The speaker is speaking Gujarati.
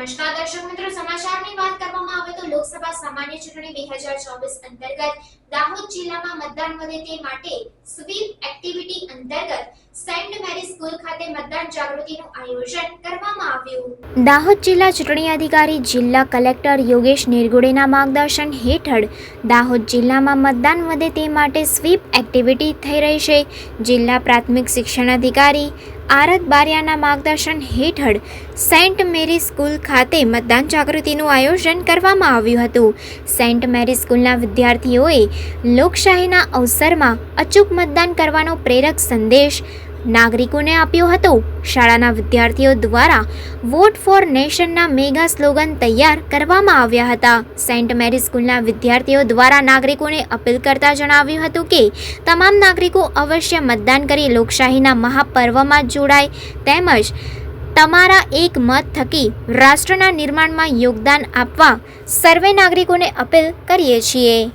નમસ્કાર દર્શક મિત્રો, સમાચારની વાત કરવામાં આવે તો લોકસભા સામાન્ય ચૂંટણી બે હજાર ચોવીસ અંતર્ગત દાહોદ જિલ્લામાં મતદાન વધે તે માટે સ્વીપ એક્ટિવિટી અંતર્ગત સેન્ટ મેરી સ્કૂલ ખાતે મતદાન જાગૃતિનું આયોજન કરવામાં આવ્યું. દાહોદ જિલ્લા ચૂંટણી અધિકારી જિલ્લા કલેક્ટર યોગેશ નિર્ગુડેના માર્ગદર્શન હેઠળ દાહોદ જિલ્લામાં મતદાન વધે તે માટે સ્વીપ એક્ટિવિટી થઈ રહી છે. જિલ્લા પ્રાથમિક શિક્ષણ અધિકારી આરત બારિયાના માર્ગદર્શન હેઠળ સેન્ટ મેરી સ્કૂલ ખાતે મતદાન જાગૃતિનું આયોજન કરવામાં આવ્યું હતું. સેન્ટ મેરી સ્કૂલના વિદ્યાર્થીઓએ લોકશાહીના અવસરમાં અચૂક મતદાન કરવાનો પ્રેરક સંદેશ નાગરિકોને આપ્યો હતો. શાળાના વિદ્યાર્થીઓ દ્વારા વોટ ફોર નેશનના મેગા સ્લોગન તૈયાર કરવામાં આવ્યા હતા. સેન્ટ મેરી સ્કૂલના વિદ્યાર્થીઓ દ્વારા નાગરિકોને અપીલ કરતા જણાવ્યું હતું કે, તમામ નાગરિકો અવશ્ય મતદાન કરી લોકશાહીના મહાપર્વમાં જોડાય. તેમજ તમારા એક મત થકી રાષ્ટ્રના નિર્માણમાં યોગદાન આપવા સર્વે નાગરિકોને અપીલ કરીએ છીએ.